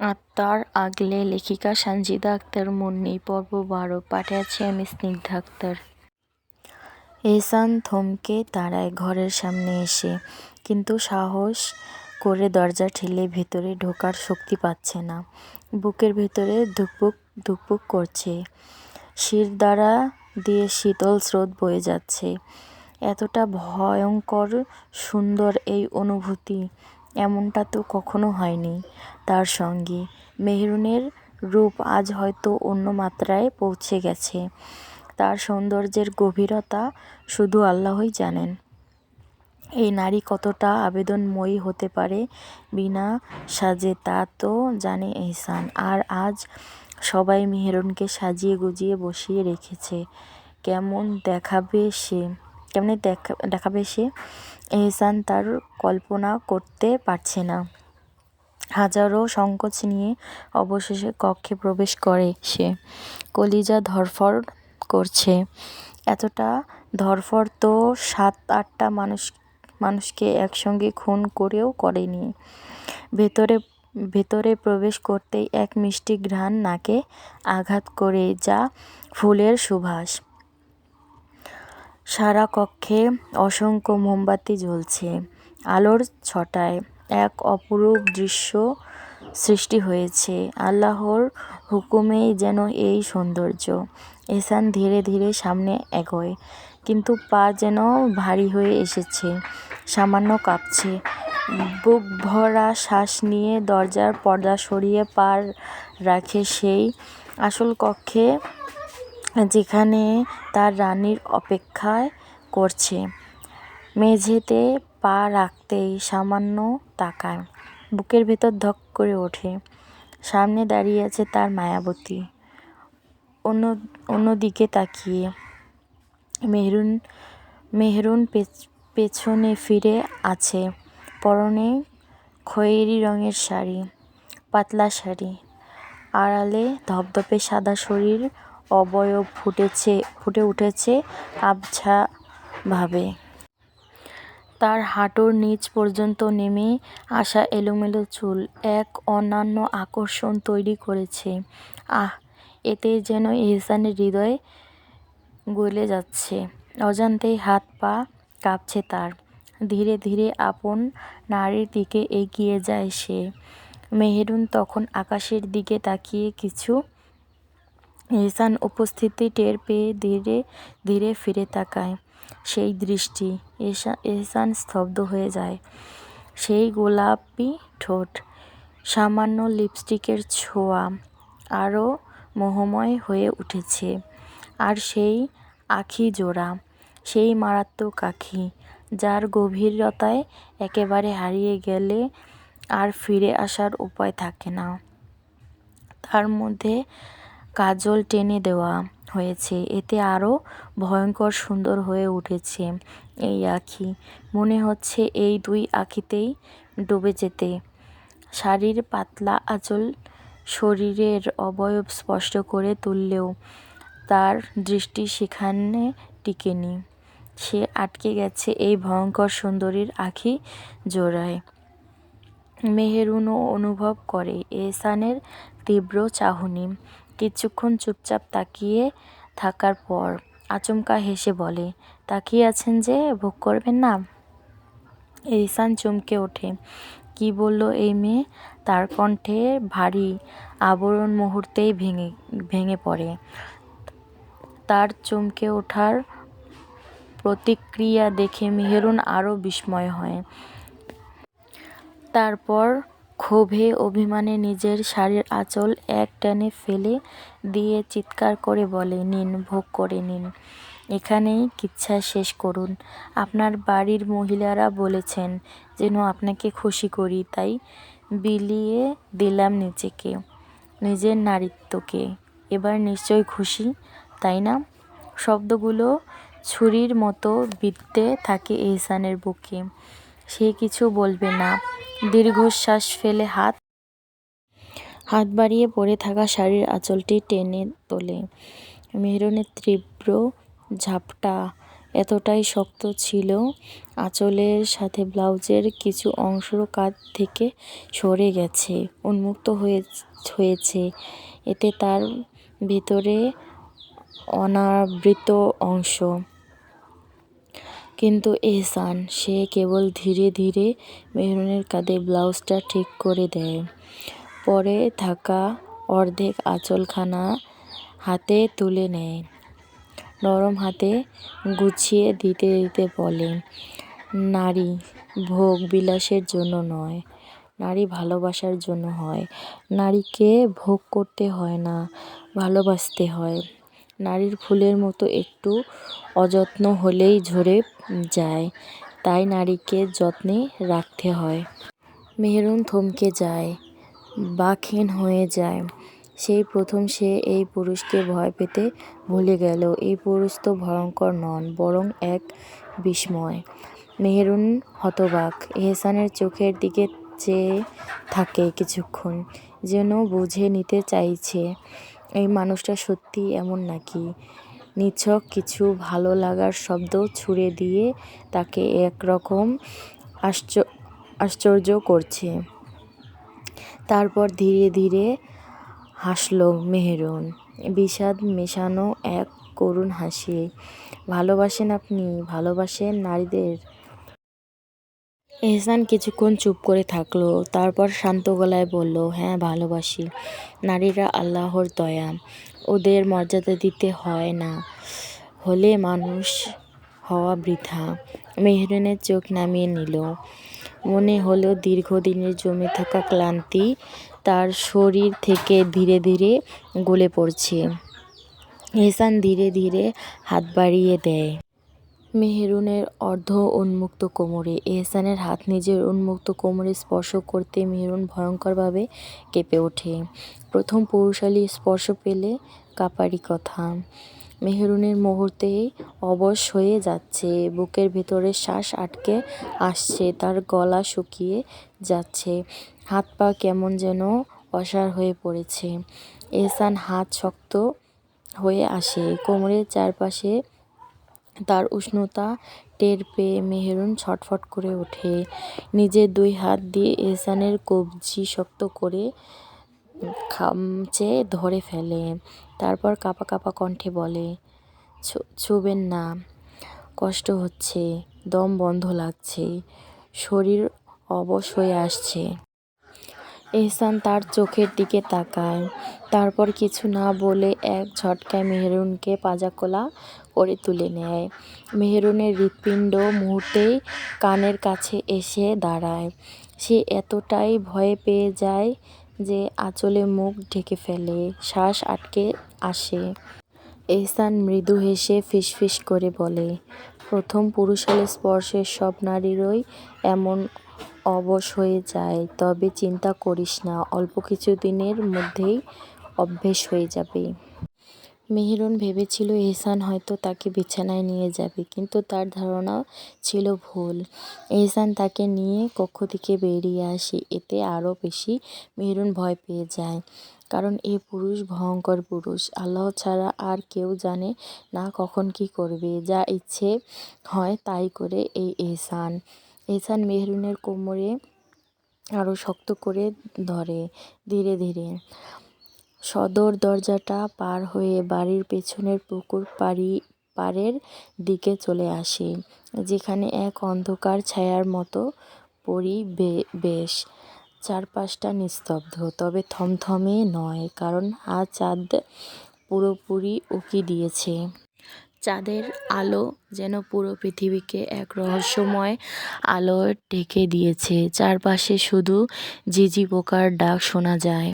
আত্মার আগলে লেখিকা সানজিদা আক্তার, মুন্নি পর্ব বারো পাঠে আছি আমি স্নিগ্ধা আক্তার। এহসান থমকে দাঁড়ায় ঘরের সামনে এসে, কিন্তু সাহস করে দরজা ঠেলে ভেতরে ঢোকার শক্তি পাচ্ছে না। বুকের ভেতরে ধুকপুক ধুকপুক করছে। শির দ্বারা দিয়ে শীতল স্রোত বয়ে যাচ্ছে। এতটা ভয়ঙ্কর, সুন্দর এই অনুভূতি এমনটা তো কখনো হয়নি। তার সঙ্গে মেহরুনের রূপ আজ হয়তো অন্য মাত্রায় পৌঁছে গেছে। তার সৌন্দর্যের গভীরতা শুধু আল্লাহই জানেন। এই নারী কতটা আবেদনময়ী হতে পারে বিনা সাজে তা তো জানে এহসান। আর আজ সবাই মেহরুনকে সাজিয়ে গুজিয়ে বসিয়ে রেখেছে। কেমন দেখাবে সে? কেমনে দেখা দেখাবে সে এহসান তার কল্পনা করতে পারছে না। হাজারো সংকোচ নিয়ে অবশেষে কক্ষে প্রবেশ করে সে। কলিজা ধরফর করছে। এতটা ধরফর তো সাত আটটা মানুষ, মানুষকে একসঙ্গে খুন করেও করেনি। ভেতরে ভেতরে প্রবেশ করতেই এক মিষ্টি ঘ্রাণ নাকে আঘাত করে যা ফুলের সুবাস। সারা কক্ষে অসংখ্য মোমবাতি জ্বলছে। আলোর ছটায় এক অপরূপ দৃশ্য সৃষ্টি হয়েছে। আল্লাহর হুকুমেই যেন এই সৌন্দর্য। এসান ধীরে ধীরে সামনে এগোয়, কিন্তু পা যেন ভারী হয়ে এসেছে, সামান্য কাঁপছে। বুক ভরা শ্বাস নিয়ে দরজার পর্দা সরিয়ে পার রাখে সেই আসল কক্ষে যেখানে তার রানীর অপেক্ষায় করছে। মেঝেতে পা রাখতেই সামান্য তাকায়। বুকের ভেতর ধক করে ওঠে। সামনে দাঁড়িয়ে আছে তার মায়াবতী। অন্য, অন্যদিকে তাকিয়ে মেহরুন মেহরুন পেছনে ফিরে আছে। পরনে খয়েরি রঙের শাড়ি, পাতলা শাড়ি, আড়ালে ধপধপে সাদা শরীর অবয়ব ফুটেছে, ফুটে উঠেছে আবছাভাবে তার হাঁটুর নিচ পর্যন্ত নেমে আসা এলোমেলো চুল এক অন্যান্য আকর্ষণ তৈরি করেছে। আহ, এতে যেন এহসানের হৃদয় গলে যাচ্ছে। অজান্তেই হাত পা কাঁপছে তার। ধীরে ধীরে আপন নারীর দিকে এগিয়ে যায় সে। মেহেরুন তখন আকাশের দিকে তাকিয়ে কিছু এহসান উপস্থিতি টের পেয়ে ধীরে ধীরে ফিরে তাকায়। সেই দৃষ্টি এহসান স্তব্ধ হয়ে যায়। সেই গোলাপি ঠোঁট, সামান্য লিপস্টিকের ছোঁয়া আরও মোহময় হয়ে উঠেছে। আর সেই আখি জোড়া, সেই মারাত্মক আখি, যার গভীরতায় একেবারে হারিয়ে গেলে আর ফিরে আসার উপায় থাকে না। তার মধ্যে কাজল টেনে দেওয়া হয়েছে। এতে আরও ভয়ঙ্কর সুন্দর হয়ে উঠেছে এই আখি। মনে হচ্ছে এই দুই আখিতেই ডুবে যেতে। শাড়ির পাতলা আঁচল শরীরের অবয়ব স্পষ্ট করে তুললেও তার দৃষ্টি সেখানে টিকেনি। সে আটকে গেছে এই ভয়ঙ্কর সুন্দরীর আখি জোড়ায়। মেহেরুনও অনুভব করে। এহসানের তীব্র চাহনি। কিছুক্ষণ চুপচাপ তাকিয়ে থাকার পর আচমকা হেসে বলে, তাকিয়ে আছেন যে, ভোগ করবেন না? এহসান চমকে ওঠে। কি বলল এই মেয়ে? তার কণ্ঠে ভারী আবরণ মুহূর্তেই ভেঙে ভেঙে পড়ে। তার চমকে ওঠার প্রতিক্রিয়া দেখে মেহেরুন আরও বিস্ময় হয়। তারপর ক্ষোভে অভিমানে নিজের শাড়ির আঁচল এক টানে ফেলে দিয়ে চিৎকার করে বলে, নিন, ভোগ করে নিন। এখানেই কিচ্ছা শেষ করুন। আপনার বাড়ির মহিলারা বলেছেন, যেন আপনাকে খুশি করি। তাই বিলিয়ে দিলাম নিজেকে, নিজের নারীত্বকে। এবার নিশ্চয় খুশি, তাই না? শব্দগুলো ছুরির মতো বিদ্যে থাকে এহসানের বুকে। সে কিছু বলবে না। দীর্ঘশ্বাস ফেলে হাত হাত বাড়িয়ে পড়ে থাকা শাড়ির আঁচলটি টেনে তোলে। মেহরুনের তীব্র ঝাপটা এতটাই শক্ত ছিল, আঁচলের সাথে ব্লাউজের কিছু অংশ কাঁধ থেকে সরে গেছে, উন্মুক্ত হয়ে হয়েছে। এতে তার ভিতরে অনাবৃত অংশ কিন্তু এহসান, সে কেবল ধীরে ধীরে মেহরুনের কাঁধে ব্লাউজটা ঠিক করে দেয়। পরে থাকা অর্ধেক আঁচলখানা হাতে তুলে নেয়। নরম হাতে গুছিয়ে দিতে দিতে বলে, নারী ভোগ বিলাসের জন্য নয়, নারী ভালোবাসার জন্য হয়। নারীকে ভোগ করতে হয় না, ভালোবাসতে হয়। নারীর ফুলের মতো একটু অযত্ন হলেই ঝরে যায়, তাই নারীকে যত্নে রাখতে হয়। মেহরুন থমকে যায় বাকহীন হয়ে যায়। সেই প্রথম সে এই পুরুষকে ভয় পেতে ভুলে গেল। এই পুরুষ তো ভয়ঙ্কর নন, বরং এক বিস্ময়। মেহরুন হতবাক, এহসানের চোখের দিকে চেয়ে থাকে কিছুক্ষণ, যেন বুঝে নিতে চাইছে। এই মানুষটা সত্যি এমন নাকি? নিছক কিছু ভালো লাগার শব্দ ছুড়ে দিয়ে তাকে একরকম আশ্চর্য করছে। তারপর ধীরে ধীরে হাসল মেহরুন। বিষাদ মেশানো এক করুণ হাসি। ভালোবাসেন আপনি, ভালোবাসেন নারীদের। এহসান কিছুক্ষণ চুপ করে থাকল, তারপর শান্ত গলায় বলল হ্যাঁ ভালোবাসি। নারীরা আল্লাহর দয়া। ওদের মর্যাদা দিতে হয় না। হলে মানুষ হওয়া বৃথা। মেহরুনের চোখ নামিয়ে নিল। মনে হলো দীর্ঘদিনের জমে থাকা ক্লান্তি তার শরীর থেকে ধীরে ধীরে গলে পড়ছে। এহসান ধীরে ধীরে হাত বাড়িয়ে দেয়। মেহরুনের অর্ধ উন্মুক্ত কোমরে। এহসানের হাত নিজের উন্মুক্ত কোমরে স্পর্শ করতে মেহরুন ভয়ঙ্করভাবে কেঁপে ওঠে। প্রথম পৌরুষালী স্পর্শ পেলে কাপারি কথা। মেহরুনের মুহূর্তেই অবশ হয়ে যাচ্ছে। বুকের ভেতরে শ্বাস আটকে আসছে, তার গলা শুকিয়ে যাচ্ছে। হাত পা কেমন যেন অসার হয়ে পড়েছে। এহসান হাত শক্ত হয়ে আসে। কোমরের চারপাশে তার উষ্ণতা টের পেয়ে মেহরুন ছটফট করে ওঠে। নিজের দুই হাত দিয়ে এহসানের কবজি শক্ত করে খামচে ধরে ফেলে। তারপর কাপা কাপা কণ্ঠে বলে ছুবেন না, কষ্ট হচ্ছে, দম বন্ধ লাগছে, শরীর অবশ হয়ে আসছে। এহসান তার চোখের দিকে তাকায়। তারপর কিছু না বলে এক ঝটকায় মেহরুনকে পাজাকোলা করে তুলে নেয়। মেহরুনের হৃৎপিণ্ড মুহূর্তেই কানের কাছে এসে দাঁড়ায়। সে এতটাই ভয়ে পেয়ে যায় যে আঁচলে মুখ ঢেকে ফেলে, শ্বাস আটকে আসে। এহসান মৃদু হেসে ফিসফিস করে বলে, প্রথম পুরুষালী স্পর্শের সব নারীরই এমন অবশ হয়ে যায়, তবে চিন্তা করিস না, অল্প কিছু দিনের মধ্যেই অভ্যেস হয়ে যাবে। মেহরুন ভেবেছিল এহসান হয়তো তাকে বিছানায় নিয়ে যাবে, কিন্তু তার ধারণা ছিল ভুল। এহসান তাকে নিয়ে কক্ষ থেকে বেরিয়ে আসে, এতে আরও বেশি মেহরুন ভয় পেয়ে যায়, কারণ এ পুরুষ ভয়ঙ্কর পুরুষ। আল্লাহ ছাড়া আর কেউ জানে না কখন কি করবে, যা ইচ্ছে হয় তাই করে এই এহসান। এহসান মেহরুনের কোমরে আরও শক্ত করে ধরে, ধীরে ধীরে। সদর দরজাটা পার হয়ে বাড়ির পেছনের পুকুর পাড়ি, পাড়ের দিকে চলে আসে, যেখানে এক অন্ধকার ছায়ার মতো পরি পরিবেশ চারপাশটা নিস্তব্ধ, তবে থমথমে নয়, কারণ আজ চাঁদ পুরোপুরি উকি দিয়েছে। চাঁদের আলো যেন পুরো পৃথিবীকে এক রহস্যময় আলোয় ঢেকে দিয়েছে। চারপাশে শুধু ঝিঝি পোকার ডাক শোনা যায়।